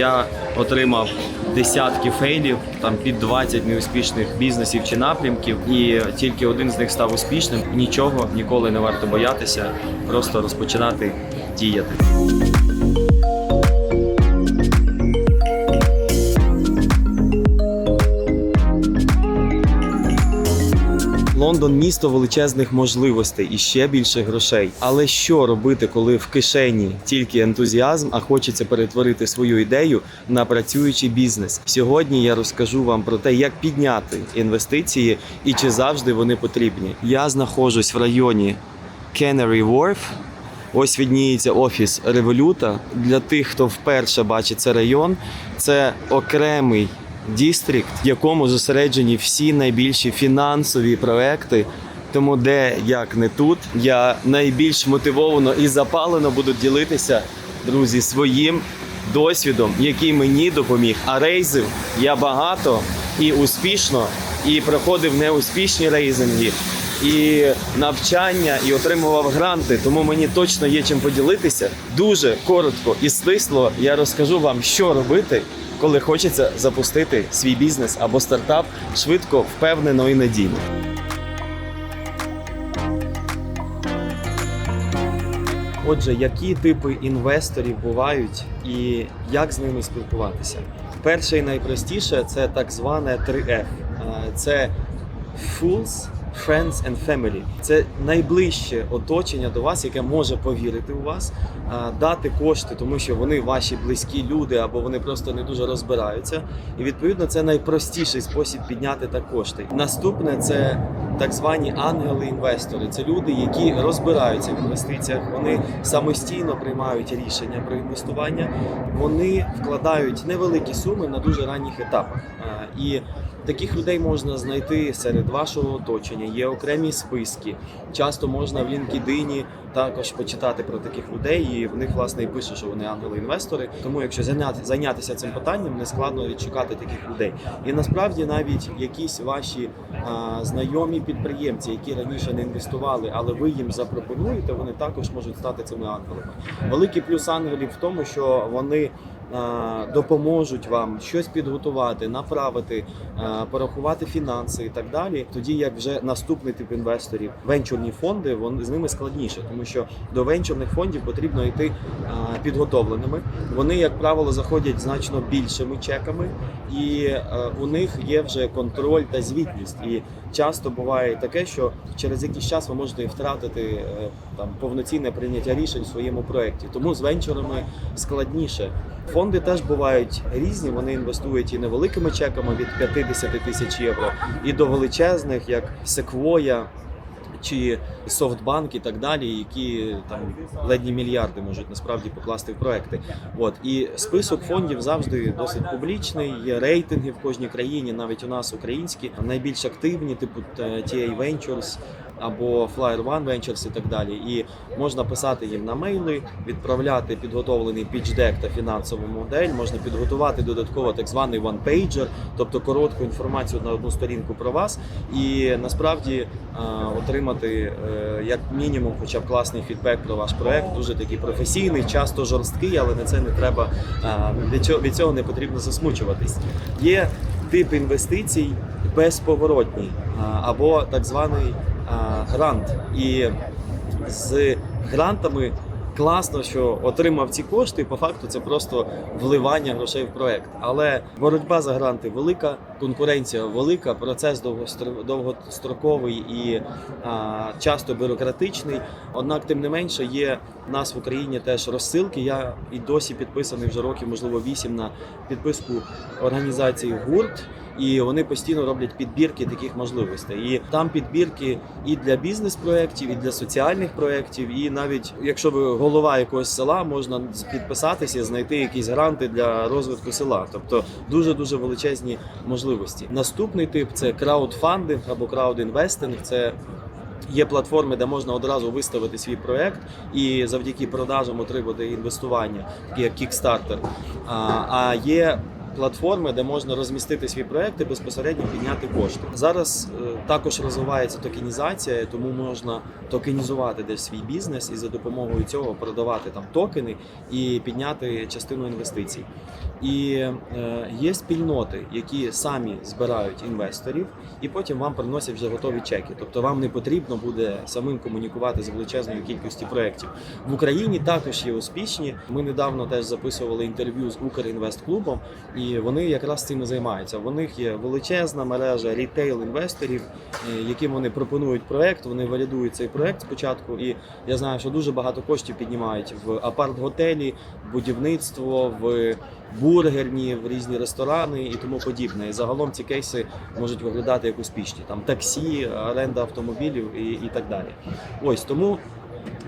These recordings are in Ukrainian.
Я отримав десятки фейлів, там під 20 неуспішних бізнесів чи напрямків, і тільки один з них став успішним. Нічого ніколи не варто боятися, просто розпочинати діяти. Лондон місто величезних можливостей і ще більше грошей. Але що робити, коли в кишені тільки ентузіазм, а хочеться перетворити свою ідею на працюючий бізнес? Сьогодні я розкажу вам про те, як підняти інвестиції і чи завжди вони потрібні. Я знаходжусь в районі Canary Wharf. Ось відніється офіс Революта. Для тих, хто вперше бачить цей район, це окремий дістрикт, в якому зосереджені всі найбільші фінансові проекти. Тому де як не тут, я найбільш мотивовано і запалено буду ділитися, друзі, своїм досвідом, який мені допоміг. А рейзив я багато і успішно, і проходив неуспішні рейзинги, і навчання, і отримував гранти. Тому мені точно є чим поділитися. Дуже коротко і стисло я розкажу вам, що робити, коли хочеться запустити свій бізнес або стартап швидко, впевнено і надійно. Отже, які типи інвесторів бувають і як з ними спілкуватися? Перше і найпростіше це так зване 3F. Е, Це Fools, Friends and Family. Це найближче оточення до вас, яке може повірити у вас, дати кошти, тому що вони ваші близькі люди або вони просто не дуже розбираються. І відповідно це найпростіший спосіб підняти так кошти. Наступне це так звані ангели-інвестори. Це люди, які розбираються в інвестиціях, вони самостійно приймають рішення про інвестування. Вони вкладають невеликі суми на дуже ранніх етапах. І таких людей можна знайти серед вашого оточення. Є окремі списки. Часто можна в LinkedIn також почитати про таких людей, і в них власне і пише, що вони ангели-інвестори. Тому, якщо зайняти- зайнятися цим питанням, не складно відшукати таких людей. І насправді навіть якісь ваші а, знайомі підприємці, які раніше не інвестували, але ви їм запропонуєте, вони також можуть стати цими ангелами. Великий плюс ангелів в тому, що вони допоможуть вам щось підготувати, направити, порахувати фінанси і так далі. Тоді як вже наступний тип інвесторів, венчурні фонди, вони з ними складніше, тому що до венчурних фондів потрібно йти підготовленими. Вони, як правило, заходять значно більшими чеками, і у них є вже контроль та звітність. І часто буває таке, що через якийсь час ви можете втратити е, там повноцінне прийняття рішень в своєму проєкті. Тому з венчурами складніше. Фонди теж бувають різні. Вони інвестують і невеликими чеками від 50 тисяч євро, і до величезних, як Sequoia, чи Софтбанк і так далі, які там ледні мільярди можуть насправді покласти в проекти. От і список фондів завжди досить публічний. Є рейтинги в кожній країні, навіть у нас українські, найбільш активні, типу TA Ventures або Flyer One Ventures і так далі. І можна писати їм на мейли, відправляти підготовлений pitch-deck та фінансову модель. Можна підготувати додатково так званий one-pager, тобто коротку інформацію на одну сторінку про вас, і насправді е, отримати е, як мінімум, хоча б класний фідбек про ваш проект, дуже такий професійний, часто жорсткий, але на це не треба е, від цього, не потрібно засмучуватись. Є тип інвестицій безповоротній е, або так званий грант. І з грантами класно, що отримав ці кошти. По факту це просто вливання грошей в проект. Але боротьба за гранти велика, конкуренція велика, процес довгостро- довгостроковий і а, часто бюрократичний. Однак, тим не менше, є в нас в Україні теж розсилки. Я і досі підписаний вже років, можливо, вісім на підписку організації гурт. І вони постійно роблять підбірки таких можливостей. І там підбірки і для бізнес-проєктів, і для соціальних проєктів, і навіть якщо ви голова якогось села, можна підписатися, знайти якісь гранти для розвитку села. Тобто дуже дуже величезні можливості. Наступний тип це краудфандинг або краудінвестинг. Це Є платформи, де можна одразу виставити свій проект і завдяки продажам отримати інвестування, такі як Kickstarter. А, є платформи, де можна розмістити свій проект і безпосередньо підняти кошти. Зараз е, також розвивається токенізація, тому можна токенізувати десь свій бізнес і за допомогою цього продавати там токени і підняти частину інвестицій. І е, є спільноти, які самі збирають інвесторів, і потім вам приносять вже готові чеки. Тобто вам не потрібно буде самим комунікувати з величезною кількістю проєктів. В Україні також є успішні. Ми недавно теж записували інтерв'ю з Укрінвестклубом, і вони якраз цим і займаються. В них є величезна мережа рітейл-інвесторів, е, яким вони пропонують проект. Вони валідують цей проект спочатку. І я знаю, що дуже багато коштів піднімають в апарт-готелі, будівництво, в бургерні, в різні ресторани і тому подібне. І загалом ці кейси можуть виглядати як успішні. Там таксі, оренда автомобілів і, і так далі. Ось тому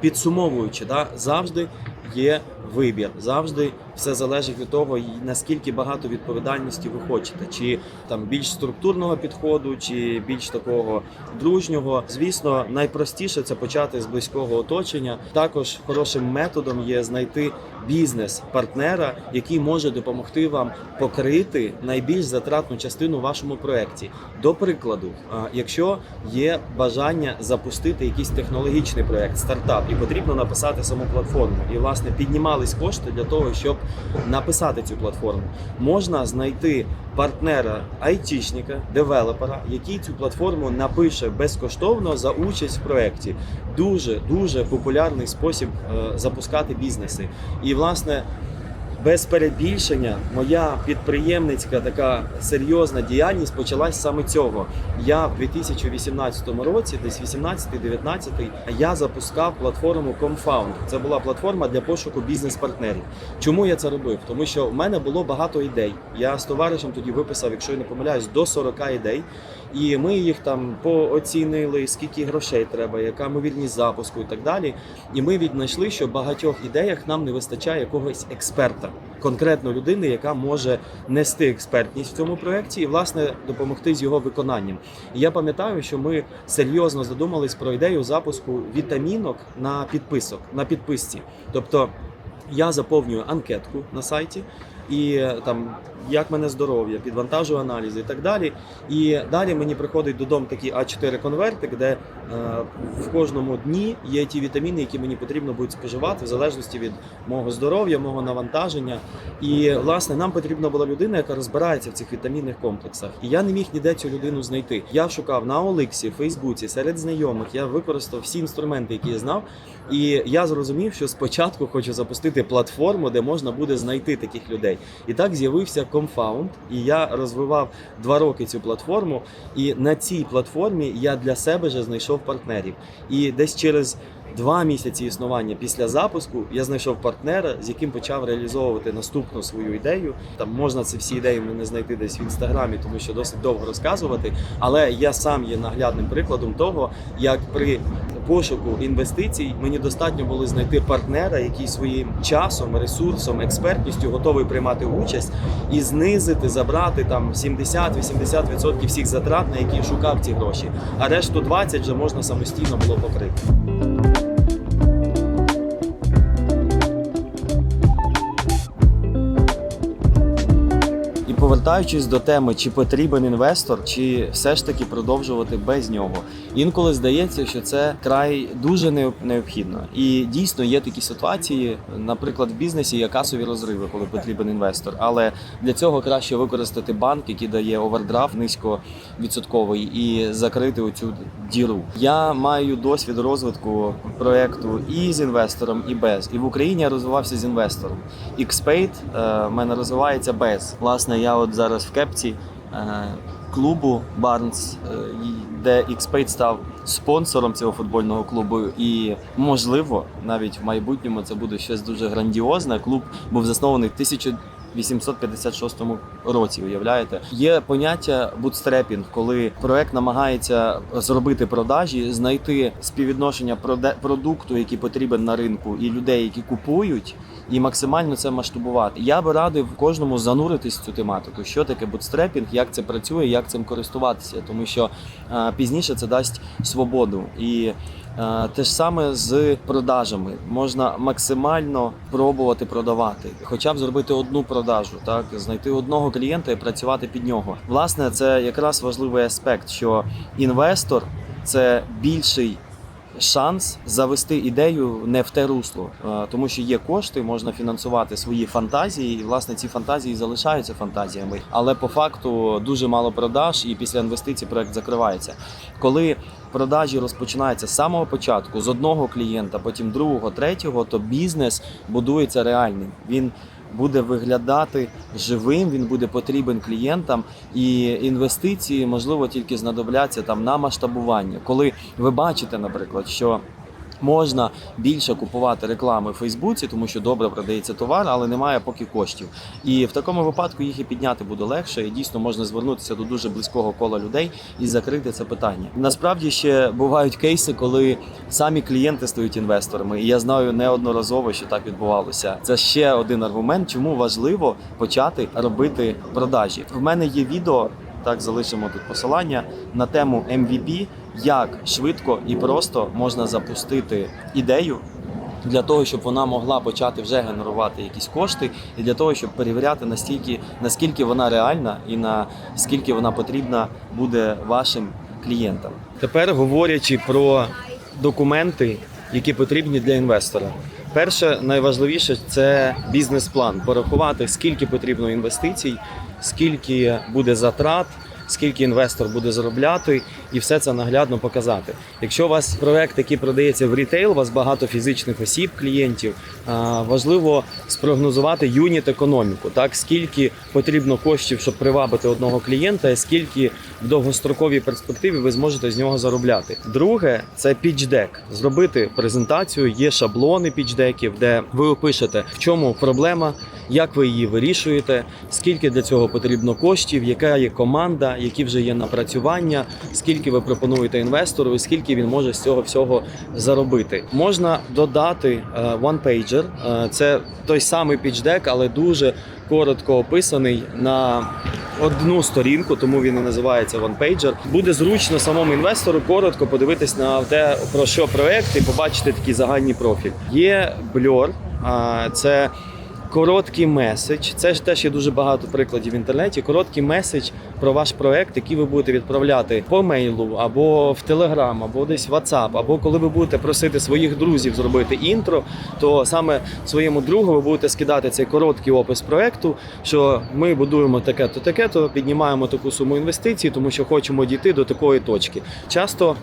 підсумовуючи, да, завжди є вибір, завжди все залежить від того, наскільки багато відповідальності ви хочете, чи там більш структурного підходу, чи більш такого дружнього. Звісно, найпростіше це почати з близького оточення. Також хорошим методом є знайти бізнес-партнера, який може допомогти вам покрити найбільш затратну частину в вашому проєкті. До прикладу, якщо є бажання запустити якийсь технологічний проєкт, стартап, і потрібно написати саму платформу, і власне піднімались кошти для того, щоб написати цю платформу, можна знайти партнера, айтішника, девелопера, який цю платформу напише безкоштовно за участь в проєкті. Дуже дуже популярний спосіб е, запускати бізнеси. І власне. Без перебільшення, моя підприємницька така серйозна діяльність почалась саме цього. Я в 2018 році, десь 18-19, я запускав платформу Comfound. Це була платформа для пошуку бізнес-партнерів. Чому я це робив? Тому що в мене було багато ідей. Я з товаришем тоді виписав, якщо я не помиляюсь, до 40 ідей. І ми їх там пооцінили, скільки грошей треба, яка ймовірність запуску і так далі. І ми віднайшли, що в багатьох ідеях нам не вистачає якогось експерта, конкретно людини, яка може нести експертність в цьому проєкті і власне допомогти з його виконанням. І я пам'ятаю, що ми серйозно задумались про ідею запуску вітамінок на підписок, на підписці. Тобто я заповнюю анкетку на сайті. І е, там як мене здоров'я, підвантажую аналізи і так далі. І далі мені приходить додому такий А4 конвертик, де е, в кожному дні є ті вітаміни, які мені потрібно будуть споживати в залежності від мого здоров'я, мого навантаження. І власне нам потрібна була людина, яка розбирається в цих вітамінних комплексах. І я не міг ніде цю людину знайти. Я шукав на Оликсі, Фейсбуці, серед знайомих. Я використав всі інструменти, які я знав. І я зрозумів, що спочатку хочу запустити платформу, де можна буде знайти таких людей. І так з'явився Comfound, і я розвивав два роки цю платформу. І на цій платформі я для себе вже знайшов партнерів. І десь через два місяці існування після запуску я знайшов партнера, з яким почав реалізовувати наступну свою ідею. Там можна ці всі ідеї мене знайти десь в інстаграмі, тому що досить довго розказувати. Але я сам є наглядним прикладом того, як при пошуку інвестицій мені достатньо було знайти партнера, який своїм часом, ресурсом, експертністю готовий приймати участь і знизити, забрати там 70-80% всіх затрат, на які шукав ці гроші. А решту 20 вже можна самостійно було покрити. Повертаючись до теми, чи потрібен інвестор, чи все ж таки продовжувати без нього. Інколи здається, що це край дуже необхідно. І дійсно є такі ситуації, наприклад, в бізнесі є касові розриви, коли потрібен інвестор. Але для цього краще використати банк, який дає овердрафт низьковідсотковий, і закрити оцю діру. Я маю досвід розвитку проекту і з інвестором, і без. І в Україні я розвивався з інвестором. XPaid е, в мене розвивається без. Власне, я от зараз в кепці е, клубу Барнс, е, де XPate став спонсором цього футбольного клубу. І можливо, навіть в майбутньому це буде щось дуже грандіозне. Клуб був заснований в 1856 році. Уявляєте, є поняття бутстрепінг, коли проект намагається зробити продажі, знайти співвідношення продукту, який потрібен на ринку, і людей, які купують, і максимально це масштабувати. Я би радив кожному зануритись в цю тематику, що таке бутстрепінг, як це працює, як цим користуватися, тому що е, пізніше це дасть свободу і. Е, Те ж саме з продажами. Можна максимально пробувати продавати, хоча б зробити одну продажу, так знайти одного клієнта і працювати під нього. Власне, це якраз важливий аспект, що інвестор це більший. Шанс завести ідею не в те русло, Е, тому що є кошти, можна фінансувати свої фантазії, і власне ці фантазії залишаються фантазіями. Але по факту дуже мало продаж, і після інвестицій проект закривається. Коли продажі розпочинаються з самого початку, з одного клієнта, потім другого, третього, то бізнес будується реальним. Він буде виглядати живим, він буде потрібен клієнтам, і інвестиції можливо тільки знадобляться там на масштабування. Коли ви бачите, наприклад, що Можна більше купувати реклами в Фейсбуці, тому що добре продається товар, але немає поки коштів. І в такому випадку їх і підняти буде легше, і дійсно можна звернутися до дуже близького кола людей і закрити це питання. Насправді ще бувають кейси, коли самі клієнти стають інвесторами, і я знаю неодноразово, що так відбувалося. Це ще один аргумент, чому важливо почати робити продажі. В мене є відео. Так, залишимо тут посилання на тему MVP, як швидко і просто можна запустити ідею для того, щоб вона могла почати вже генерувати якісь кошти, і для того, щоб перевіряти настільки, наскільки вона реальна і наскільки вона потрібна буде вашим клієнтам. Тепер говорячи про документи, які потрібні для інвестора. Перше, найважливіше це бізнес-план. Порахувати, скільки потрібно інвестицій, скільки буде затрат, скільки інвестор буде заробляти, і все це наглядно показати. Якщо у вас проект, який продається в рітейл, у вас багато фізичних осіб, клієнтів, важливо спрогнозувати юніт економіку, так скільки потрібно коштів, щоб привабити одного клієнта, і скільки в довгостроковій перспективі ви зможете з нього заробляти. Друге це пічдек. Зробити презентацію. Є шаблони пічдеків, де ви опишете, в чому проблема, як ви її вирішуєте, скільки для цього потрібно коштів, яка є команда, які вже є напрацювання, скільки ви пропонуєте інвестору, і скільки він може з цього всього заробити. Можна додати е, one-pager. Е, Це той самий пічдек, але дуже коротко описаний на одну сторінку, тому він і називається one-pager. Буде зручно самому інвестору коротко подивитись на те, про що проект, і побачити такий загальний профіль. Є Blur, а, це короткий меседж. Це ж теж є дуже багато прикладів в інтернеті. Короткий меседж про ваш проект, який ви будете відправляти по мейлу або в Телеграм, або десь в WhatsApp, або коли ви будете просити своїх друзів зробити інтро, то саме своєму другу ви будете скидати цей короткий опис проекту, що ми будуємо таке-то, таке-то, піднімаємо таку суму інвестицій, тому що хочемо дійти до такої точки. Часто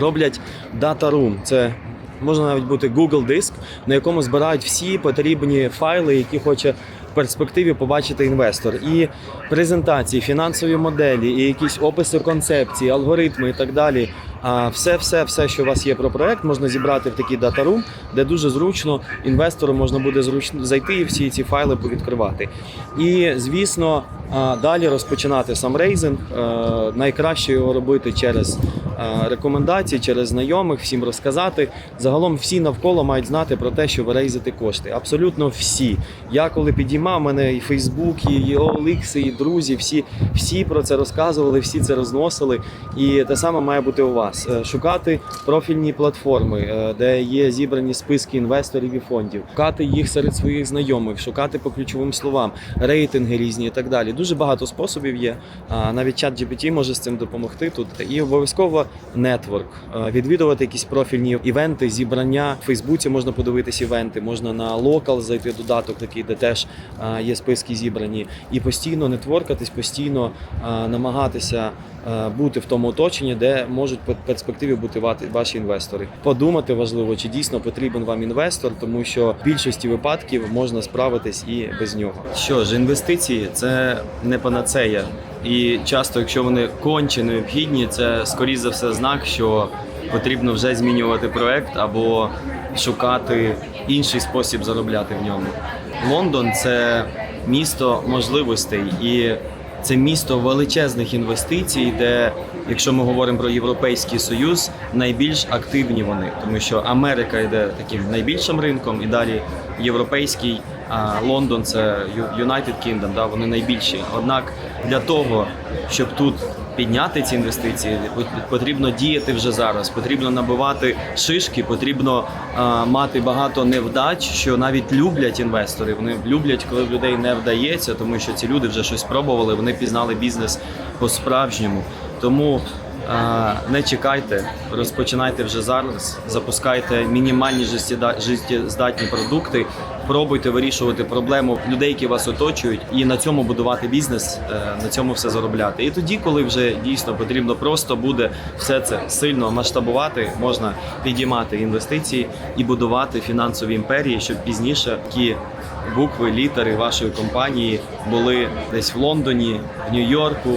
роблять data room. Це можна навіть бути Google диск, на якому збирають всі потрібні файли, які хоче в перспективі побачити інвестор. І презентації, фінансові моделі, і якісь описи концепції, алгоритми і так далі. А все, все, все, що у вас є про проект, можна зібрати в такий дата-рум, де дуже зручно інвестору можна буде зручно зайти і всі ці файли повідкривати. І звісно, далі розпочинати сам рейзинг. Е, Найкраще його робити через е, рекомендації, через знайомих, всім розказати. Загалом всі навколо мають знати про те, що ви рейзите кошти. Абсолютно всі. Я коли підіймав мене і Фейсбук, і OLX, і друзі, всі, всі про це розказували, всі це розносили. І те саме має бути у вас. Е, Шукати профільні платформи, е, де є зібрані списки інвесторів і фондів, шукати їх серед своїх знайомих, шукати по ключовим словам, рейтинги різні і так далі. Дуже багато способів є. Навіть чат GPT може з цим допомогти тут. І обов'язково нетворк, відвідувати якісь профільні івенти, зібрання. В Фейсбуці можна подивитись івенти, можна на локал зайти додаток, такий, де теж є списки зібрані, і постійно нетворкатись, постійно намагатися бути в тому оточенні, де можуть перспективі бути ваші інвестори. Подумати важливо, чи дійсно потрібен вам інвестор, тому що в більшості випадків можна справитись і без нього. Що ж, інвестиції це не панацея, і часто, якщо вони конче необхідні, це скоріш за все знак, що потрібно вже змінювати проект або шукати інший спосіб заробляти в ньому. Лондон це місто можливостей і це місто величезних інвестицій, де, якщо ми говоримо про Європейський Союз, найбільш активні вони, тому що Америка йде таким найбільшим ринком, і далі європейський, а Лондон це United Kingdom, да, вони найбільші. Однак для того, щоб тут підняти ці інвестиції, потрібно діяти вже зараз. Потрібно набивати шишки, потрібно а, мати багато невдач, що навіть люблять інвестори. Вони люблять, коли людей не вдається, тому що ці люди вже щось пробували, вони пізнали бізнес по-справжньому. Тому а, не чекайте, розпочинайте вже зараз, запускайте мінімальні життєздатні продукти, пробуйте вирішувати проблему людей, які вас оточують, і на цьому будувати бізнес, е, на цьому все заробляти. І тоді, коли вже дійсно потрібно просто буде все це сильно масштабувати, можна підіймати інвестиції і будувати фінансові імперії, щоб пізніше такі букви, літери вашої компанії були десь в Лондоні, в Нью-Йорку,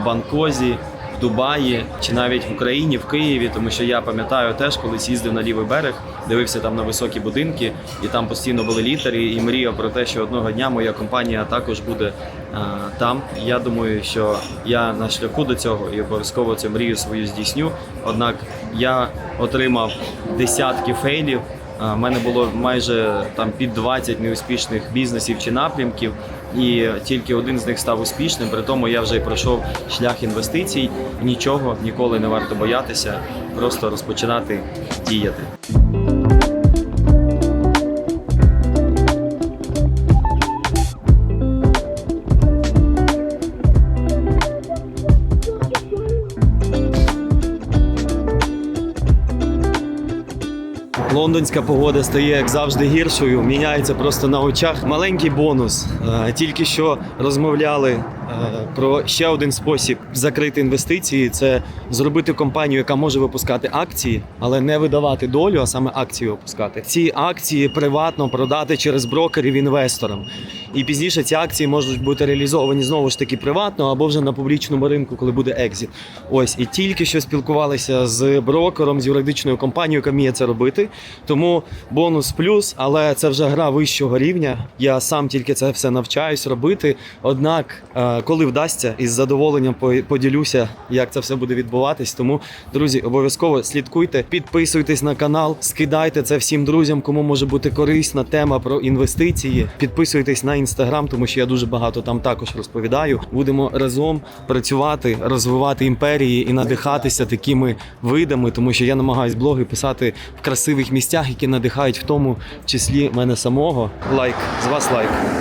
в Бангкозі. Дубаї чи навіть в Україні, в Києві, тому що я пам'ятаю теж, колись їздив на лівий берег, дивився там на високі будинки, і там постійно були літери, і мріяв про те, що одного дня моя компанія також буде а, там. Я думаю, що я на шляху до цього і обов'язково цю мрію свою здійсню. Однак я отримав десятки фейлів. У мене було майже там під 20 неуспішних бізнесів чи напрямків, і тільки один з них став успішним. При тому я вже пройшов шлях інвестицій. Нічого ніколи не варто боятися, просто розпочинати діяти. Лондонська погода стає як завжди гіршою, міняється просто на очах. Маленький бонус. Е, Тільки що розмовляли про ще один спосіб закрити інвестиції це зробити компанію, яка може випускати акції, але не видавати долю, а саме акції випускати. Ці акції приватно продати через брокерів інвесторам. І пізніше ці акції можуть бути реалізовані знову ж таки приватно або вже на публічному ринку, коли буде екзит. Ось і тільки що спілкувалися з брокером, з юридичною компанією, яка вміє це робити. Тому бонус плюс, але це вже гра вищого рівня. Я сам тільки це все навчаюсь робити. Однак, е, коли вдасться, із задоволенням по- поділюся, як це все буде відбуватись. Тому, друзі, обов'язково слідкуйте, підписуйтесь на канал, скидайте це всім друзям, кому може бути корисна тема про інвестиції. Підписуйтесь на інстаграм, тому що я дуже багато там також розповідаю. Будемо разом працювати, розвивати імперії і надихатися такими видами, тому що я намагаюсь блоги писати в красивих місцях, які надихають в тому числі мене самого. Лайк з вас лайк.